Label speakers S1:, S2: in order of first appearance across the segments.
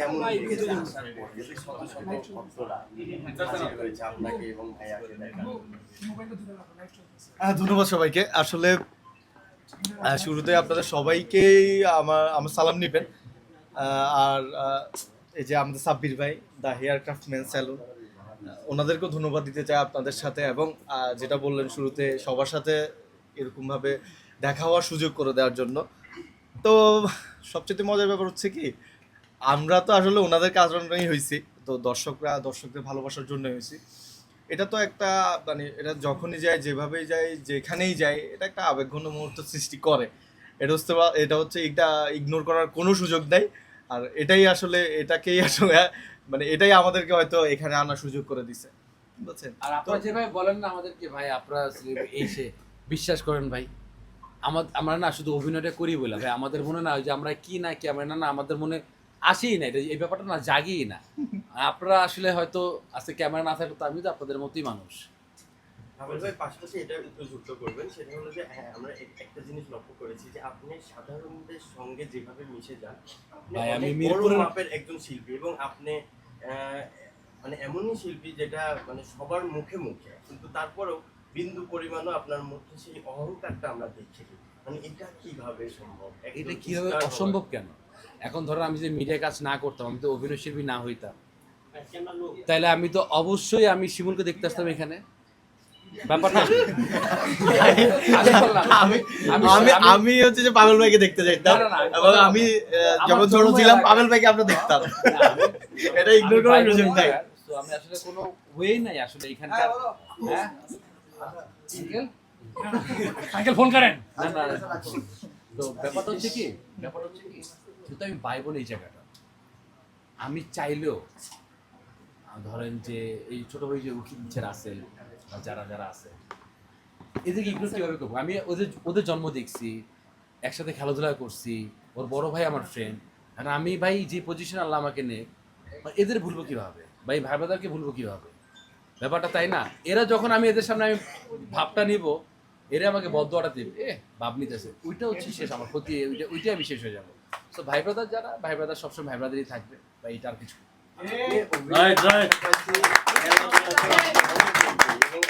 S1: কেমন লেগেছে আসার পর? এই শত শত ভক্তরা হাজির হয়েছে আপনাকে এবং ভাইয়াকে দেখার
S2: হ্যাঁ ধন্যবাদ সবাইকে। আসলে শুরুতে আপনাদের সবাইকেই আমার আমার সালাম নেবেন। আর এই যে আমাদের সাব্বির ভাই দ্য হেয়ার ক্রাফটম্যান স্যালুন ওনাদেরকেও ধন্যবাদ দিতে চাই আপনাদের সাথে এবং যেটা বললেন শুরুতে সবার সাথে এরকমভাবে দেখা হওয়ার সুযোগ করে দেওয়ার জন্য। তো সবচেয়ে মজার ব্যাপার হচ্ছে কি আমরা তো আসলে ওনাদের কারণেই হয়েছি তো দর্শকরা দর্শকদের ভালোবাসার জন্য হয়েছি এটা তো একটা মানে এটা যখনই যায় যেভাবেই যায় যেখানেই যায় এটা একটা আবেগঘন মুহূর্ত সৃষ্টি করে। এটা হচ্ছে এটা হচ্ছে এটা ইগনোর করার কোনো সুযোগ নেই। আর এটাই আসলে এটাকেই আসলে মানে এটাই আমাদেরকে হয়তো এখানে আনার সুযোগ করে দিছে। বুঝছেন
S3: আর আপনারা যেভাবে বলেন না আমাদেরকে ভাই আপনারা এসে বিশ্বাস করেন ভাই। আমার আমরা না শুধু অভিনয়টা করি বলে ভাই আমাদের মনে না যে আমরা কি না কি আমরা না না আমাদের মনে আসেই না এটা এই ব্যাপারটা না জাগিই না। আপনারা আসলে হয়তো আজকে ক্যামেরা না থাকলে তো আমি তো আপনাদের মতোই মানুষ।
S1: ভাই পাশাপাশি এটা একটু যুক্ত করবেন সেটা হলো যে হ্যাঁ আমরা একটা জিনিস লক্ষ্য করেছি যে আপনি সাধারণদের সঙ্গে যেভাবে মিশে যান আপনি বড় মাপের একজন শিল্পী এবং আপনি মানে এমনই শিল্পী যেটা মানে সবার মুখে মুখে কিন্তু তারপরেও বিন্দু পরিমাণও আপনার মধ্যে সেই অহংকারটা আমরা দেখছি মানে এটা কীভাবে সম্ভব?
S3: এটা কীভাবে অসম্ভব কেন? এখন ধরো আমি যদি মিডিয়া কাজ না করতাম আমি তো অভিনয় শিল্পী না হইতাম তাইলে আমি তো অবশ্যই আমি শিমুলকে দেখতে আসতাম এখানে। ব্যাপারটা আমি
S2: আমি হচ্ছে যে পাগল ভাইকে দেখতে এবং আমি যখন ছোট ছিলাম
S3: এলাকায়-
S2: পাগল ভাইকে আমরা দেখতাম। এটা ইগনোর করার সুযোগ নাই।
S3: তো আমি আসলে কোনো ওয়ে নাই আসলে এখানকার। হ্যাঁ
S4: ফোন করেন।
S3: তো ব্যাপারটা হচ্ছে কি? ব্যাপারটা হচ্ছে কি? যেহেতু আমি বাইবল এই জায়গাটা আমি চাইলেও ধরেন যে এই ছোট ভাই যে উকিল ছেড়ে আছে বা যারা যারা আছে এদেরকে ইগনোর কীভাবে করব? আমি ওদের ওদের জন্ম দেখছি একসাথে খেলাধুলা করছি ওর বড় ভাই আমার ফ্রেন্ড আর আমি ভাই যে পজিশন আল্লাহ আমাকে নে এদের ভুলবো কীভাবে? ভাই ভাই ব্রাদারকে ভুলবো কীভাবে? ব্যাপারটা তাই না? এরা যখন আমি এদের সামনে আমি ভাবটা নিব এরা আমাকে বদয়াটা দেবে। এ ভাব নিতেছে। ওইটা হচ্ছে শেষ আমার ক্ষতি ওইটা ওইটাই আমি শেষ হয়ে যাব। তো ভাই ব্রাদার যারা ভাই ব্রাদার সবসময় ভাই ব্রাদারই থাকবে বা এটা আর কিছু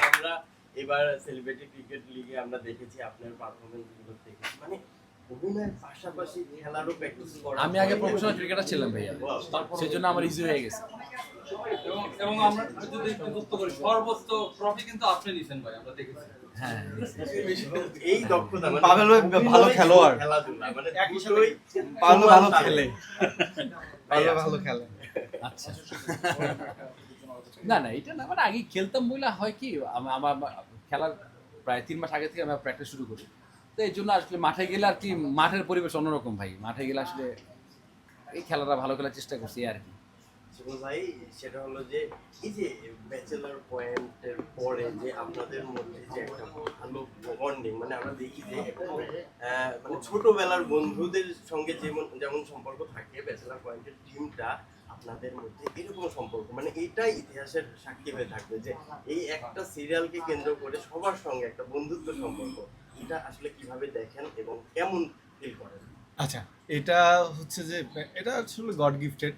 S1: আমরা এবার সেলিব্রিটি ক্রিকেট লিগে আমরা দেখেছি আপনার পারফরমেন্সগুলো দেখেছি। মানে
S3: আমি আগে প্রফেশনাল ক্রিকেটার ছিলাম ভাইয়া। সেই জন্য আমার ইজি হয়ে গেছে।
S5: এবং আমরা যদি একটু যুক্ত করি সর্বোচ্চ ট্রফি কিন্তু আপনি নিছেন ভাই আমরা দেখেছি।
S3: হ্যাঁ।
S1: এই দক্ষতা মানে
S2: ভালো খেলোয়াড়।
S1: খেলাধুলা মানে দুটোই
S2: ভালো খেলে।
S1: তালে।
S2: ভালো খেলে।
S3: আচ্ছা। না না এটা না মানে আগে খেলতাম বলে হয় কি আমার আমার খেলার প্রায় তিন মাস আগে থেকে আমি প্র্যাকটিস শুরু করি। তো এই জন্য আসলে মাঠে গেলে আর কি মাঠের পরিবেশ অন্যরকম ভাই। মাঠে গেলে আসলে এই খেলাটা ভালো খেলার চেষ্টা করছি আর কি।
S1: ভাই, সেটা হলো যে এই যে ব্যাচেলার পয়েন্টের পরে যে আপনাদের মধ্যে যে একটা ভালো বন্ডিং মানে আমরা দেখি যে মানে ছোটবেলার বন্ধুদের সঙ্গে যেমন যেমন সম্পর্ক থাকে ব্যাচেলার পয়েন্টের টিমটা আপনাদের মধ্যে এরকম সম্পর্ক মানে এটাই ইতিহাসের সাক্ষী হয়ে থাকবে যে এই একটা সিরিয়ালকে কেন্দ্র করে সবার সঙ্গে একটা বন্ধুত্ব সম্পর্ক, এটা আসলে কীভাবে দেখেন এবং কেমন ফিল করেন?
S2: আচ্ছা এটা হচ্ছে যে, এটা আসলে গড গিফটেড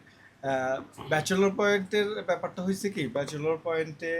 S2: ব্যাচেলর পয়েন্টের ব্যাপারটা হয়েছে কি? ব্যাচেলর পয়েন্টে